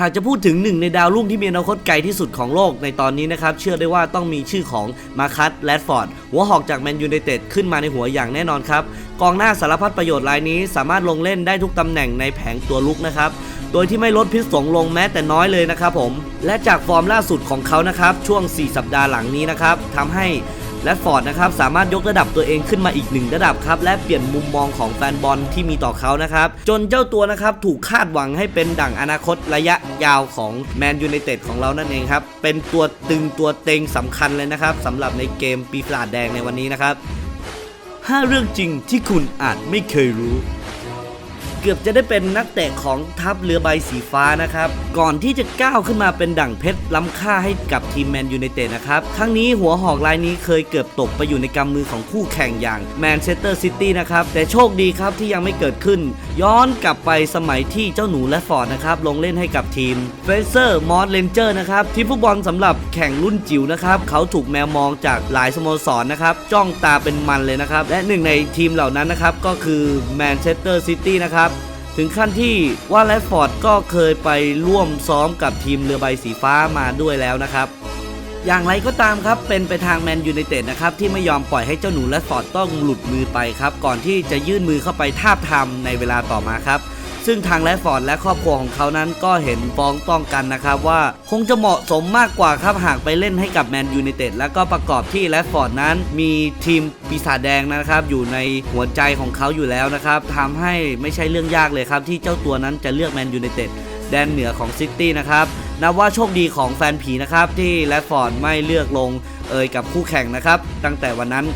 หากจะพูดถึงหนึ่งในดาวรุ่งที่มีอนาคตไกลที่สุดของโลกในตอนนี้นะครับ เชื่อได้ว่าต้องมีชื่อของมาคัสแรดฟอร์ด หัวหอกจากแมนยูไนเต็ดขึ้นมาในหัวอย่างแน่นอนครับ กองหน้าสารพัดประโยชน์รายนี้สามารถลงเล่นได้ทุกตำแหน่งในแผงตัวลุกนะครับโดยที่ไม่ลดพิษสงลงแม้แต่น้อยเลยนะครับผม และจากฟอร์มล่าสุดของเขานะครับ ช่วง 4 สัปดาห์หลังนี้นะครับทำให้ และฟอร์ดนะครับสามารถยกระดับตัวเองขึ้นมาอีกหนึ่งระดับครับและเปลี่ยนมุมมองของแฟนบอลที่มีต่อเขานะครับจนเจ้าตัวนะครับถูกคาดหวังให้เป็นดั่งอนาคตระยะยาวของแมนยูไนเต็ดของเรานั่นเองครับเป็นตัวตึงตัวเต็งสำคัญเลยนะครับสำหรับในเกมปีศาจแดงในวันนี้นะครับ5เรื่องจริงที่คุณอาจไม่เคยรู้ กือบจะได้เป็นนักเตะของทัพเรือใบสีฟ้านะครับ ก่อนที่จะก้าวขึ้นมาเป็นดั่งเพชรล้ำค่าให้กับทีมแมนยูไนเต็ดนะครับครั้งนี้หัวหอกรายนี้เคยเกือบตกไปอยู่ในกำมือของคู่แข่งอย่างแมนเชสเตอร์ซิตี้นะครับ แต่โชคดีครับที่ยังไม่เกิดขึ้น ย้อนกลับไปสมัยที่เจ้าหนูและฟอร์ดนะครับลงเล่นให้กับทีมเฟเซอร์มอสเลนเจอร์นะครับทีมฟุตบอลสำหรับแข่งรุ่นจิ๋วนะครับเขาถูกแมวมองจากหลายสโมสรนะครับจ้องตาเป็นมันเลยนะครับและหนึ่งในทีมเหล่านั้นนะครับก็คือแมนเชสเตอร์ซิตี้นะครับ ถึงขั้นที่ว่าแรดฟอร์ดก็เคยไปร่วมซ้อมกับทีมเรือใบสีฟ้ามาด้วยแล้วนะครับอย่างไรก็ตามครับ เป็นไปทางแมนยูไนเต็ดนะครับ ที่ไม่ยอมปล่อยให้เจ้าหนูแรดฟอร์ดต้องหลุดมือไปครับ ก่อนที่จะยื่นมือเข้าไปทาบทามในเวลาต่อมาครับ ซึ่งทางแรดฟอร์ดและครอบครัวของเขานั้นก็เห็นฟ้องต้องกันนะครับว่าคงจะเหมาะสมมากกว่าครับหากไปเล่นให้กับแมนยูไนเต็ดแล้วก็ประกอบที่แรดฟอร์ดนั้นมีทีมปีศาจแดงนะครับอยู่ในหัวใจของเขาอยู่แล้วนะครับทำให้ไม่ใช่เรื่องยากเลยครับที่เจ้าตัวนั้นจะเลือกแมนยูไนเต็ดแดนเหนือของซิตี้นะครับนับว่าโชคดีของแฟนผีนะครับที่แรดฟอร์ดไม่เลือกลงเอยกับคู่แข่งนะครับตั้งแต่วันนั้น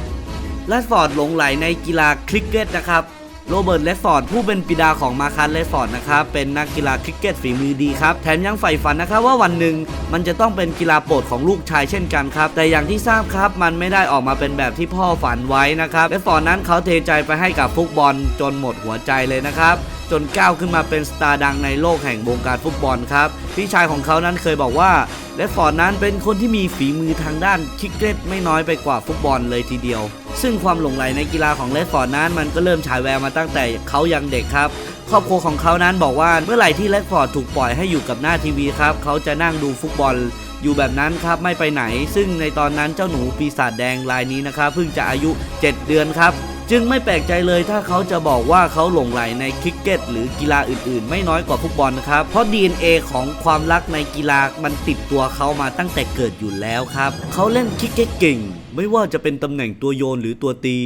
แรดฟอร์ดหลงไหลในกีฬาคริกเก็ตนะครับ โรเบิร์ตเลสฟอร์ดผู้เป็นปิดาของมาคัสเลสฟอร์ดนะครับเป็นนักกีฬาคริกเก็ตฝีมือดีครับแถมยังใฝ่ฝันนะครับว่าวันหนึ่งมันจะต้องเป็นกีฬาโปรดของลูกชายเช่นกันครับ แต่อย่างที่ทราบครับมันไม่ได้ออกมาเป็นแบบที่พ่อฝันไว้นะครับเลสฟอร์ดนั้นเขาเทใจไปให้กับฟุตบอลจนหมดหัวใจเลยนะครับ จนก้าวขึ้นมาเป็นสตาร์ดังในโลกแห่งวงการฟุตบอลครับ พี่ชายของเขานั้นเคยบอกว่าแรดฟอร์ดนั้นเป็นคนที่มีฝีมือทางด้านคิกเก็ตไม่น้อยไปกว่าฟุตบอลเลยทีเดียว ซึ่งความหลงใหลในกีฬาของแรดฟอร์ดนั้นมันก็เริ่มฉายแววมาตั้งแต่เขายังเด็กครับ ครอบครัวของเขานั้นบอกว่าเมื่อไหร่ที่แรดฟอร์ดถูกปล่อยให้อยู่กับหน้าทีวีครับ เขาจะนั่งดูฟุตบอลอยู่แบบนั้นครับไม่ไปไหน ซึ่งในตอนนั้นเจ้าหนูปีศาจแดงรายนี้นะครับเพิ่งจะอายุ 7 เดือนครับ จึงไม่แปลกใจเลยถ้าเขาจะบอกว่าเขาหลงไหลในคริกเก็ต หรือกีฬาอื่น ๆ ไม่น้อยกว่าฟุตบอลนะครับ เพราะ DNA ของความรักในกีฬามันติดตัวเขามาตั้งแต่เกิดอยู่แล้วครับ เขาเล่นคริกเก็ตเก่ง ไม่ว่าจะเป็นตำแหน่งตัวโยนหรือตัวตี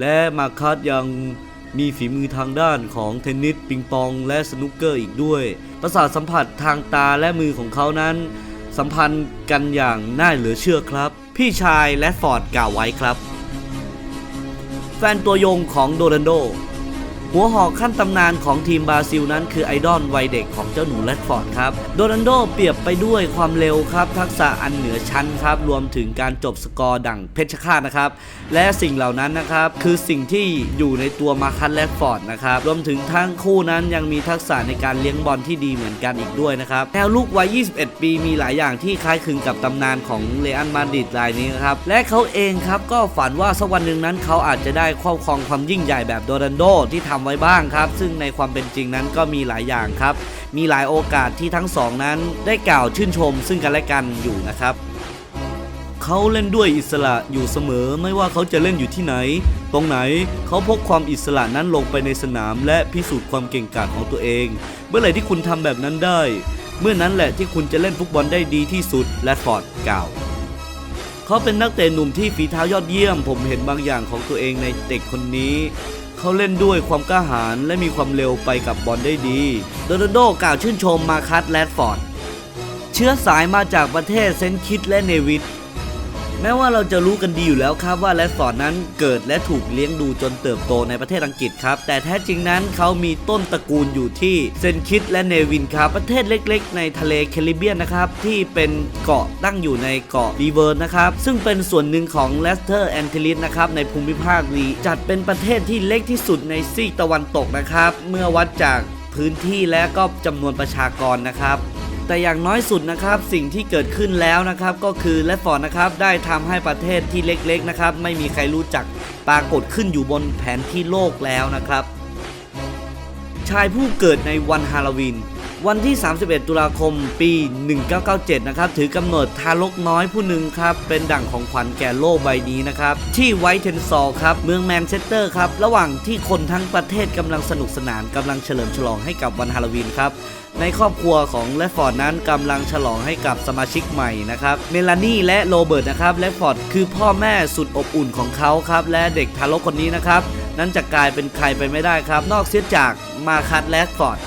และมาคัสยังมีฝีมือทางด้านของเทนนิสปิงปอง และสนุกเกอร์อีกด้วย ประสาทสัมผัสทางตาและมือของเขานั้น สัมพันธ์กันอย่างน่าเหลือเชื่อครับ พี่ชายและฟอร์ดกล่าวไว้ครับ แฟนตัวยงของโดรันโด หัวหอกขั้นตำนานของทีมบราซิลนั้นคือไอดอลวัยเด็กของเจ้าหนูแรดฟอร์ดครับ โดรันโดเปรียบไปด้วยความเร็วครับ ทักษะอันเหนือชั้นครับ รวมถึงการจบสกอร์ดั่งเพชรฆาตนะครับ และสิ่งเหล่านั้นนะครับ คือสิ่งที่อยู่ในตัวมาคัสแรดฟอร์ดนะครับ รวมถึงทั้งคู่นั้นยังมีทักษะในการเลี้ยงบอลที่ดีเหมือนกันอีกด้วยนะครับแนวลูกวัย 21 ปีมีหลายอย่างที่คล้ายคลึงกับตำนานของเลอันมาดริดรายนี้นะครับและเขาเองครับก็ฝันว่าสักวันหนึ่งนั้นเขาอาจจะได้ครอบครองความยิ่งใหญ่แบบโดรันโดที่ทำไว้บ้างครับ ซึ่งในความเป็นจริงนั้นก็มีหลายอย่างครับ มีหลายโอกาสที่ทั้งสองนั้นได้กล่าวชื่นชม ซึ่งกันและกันอยู่นะครับเขาเล่นด้วยอิสระอยู่เสมอไม่ว่าเขาจะเล่นอยู่ที่ไหน ตรงไหนเขาพกความอิสระนั้นลงไปในสนาม และพิสูจน์ความเก่งกาจของตัวเอง เมื่อไหร่ที่คุณทำแบบนั้นได้ เมื่อนั้นแหละที่คุณจะเล่นฟุตบอลได้ดีที่สุดและฟอร์ดกล่าวเขาเป็นนักเตะหนุ่มที่ฝีเท้ายอดเยี่ยม ผมเห็นบางอย่างของตัวเองในเด็กคนนี้ เขาเล่นด้วยความกล้าหาญและมีความเร็วไปกับบอลได้ดี โดนัลโดกล่าวชื่นชมมาคัสแรดฟอร์ด เชื้อสายมาจากประเทศเซนต์คิตและเนวิด แม้ว่าเราจะรู้กันดีอยู่แล้วครับว่าแรดฟอร์ดนั้นเกิดและถูกเลี้ยงดูจนเติบโตในประเทศอังกฤษครับ แต่แท้จริงนั้นเขามีต้นตระกูลอยู่ที่เซนคิดและเนวินครับประเทศเล็ก ๆ ในทะเลแคริบเบียนนะครับที่เป็นเกาะตั้งอยู่ในเกาะรีเวิร์นนะครับซึ่งเป็นส่วนหนึ่งของเลสเตอร์แอนติลิสนะครับในภูมิภาคนี้จัดเป็นประเทศที่เล็กที่สุดในซีกตะวันตกนะครับ เมื่อวัดจากพื้นที่และก็จำนวนประชากรนะครับ แต่อย่างน้อยสุดนะครับสิ่งที่เกิดขึ้นแล้วนะครับก็คือและฟอร์ดนะครับได้ทำให้ประเทศที่เล็กๆนะครับไม่มีใครรู้จักปรากฏขึ้นอยู่บนแผนที่โลกแล้วนะครับ ชายผู้เกิดในวันฮาโลวีน วันที่ 31 ตุลาคม ปี 1997 นะครับ ถือกำเนิดทารกน้อยผู้หนึ่งครับ เป็นดั่งของขวัญแก่โลกใบนี้นะครับ ที่ไวท์เทนซอลครับ เมืองแมนเชสเตอร์ครับ ระหว่างที่คนทั้งประเทศกำลังสนุกสนานกำลังเฉลิมฉลองให้กับวันฮาโลวีนครับในครอบครัวของแรดฟอร์ดนั้นกำลังฉลองให้กับสมาชิกใหม่นะครับ เมลานีและโรเบิร์ตนะครับแรดฟอร์ดคือพ่อแม่สุดอบอุ่นของเขาครับ และเด็กทารกคนนี้นะครับ นั้นจะกลายเป็นใครไปไม่ได้ครับ นอกเสียจากมาคัตแรดฟอร์ด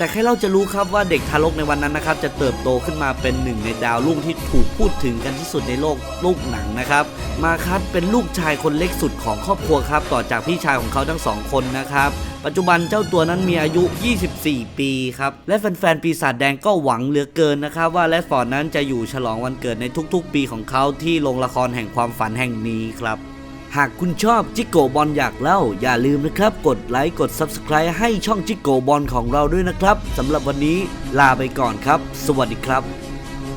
แต่แค่เราจะรู้ครับว่าเด็กทารกในวันนั้นนะครับ จะเติบโตขึ้นมาเป็นหนึ่งในดาวรุ่งที่ถูกพูดถึงกันที่สุดในโลกลูกหนังนะครับ มาคัตเป็นลูกชายคนเล็กสุดของครอบครัวครับ ต่อจากพี่ชายของเขาทั้งสองคนนะครับปัจจุบันเจ้าตัวนั้นมีอายุ 24 ปีครับ และแฟนๆ ปีศาจแดงก็หวังเหลือเกินนะครับ ว่าแรดฟอร์ดนั้นจะอยู่ฉลองวันเกิดในทุกๆ ปีของเขาที่โรงละครแห่งความฝันแห่งนี้ครับ หากคุณชอบจิกโกบอลอยากเล่า อย่าลืมนะครับ กดไลค์กด Subscribe ให้ช่องจิกโกบอลของเราด้วยนะครับสำหรับวันนี้ลาไปก่อนครับ สวัสดีครับ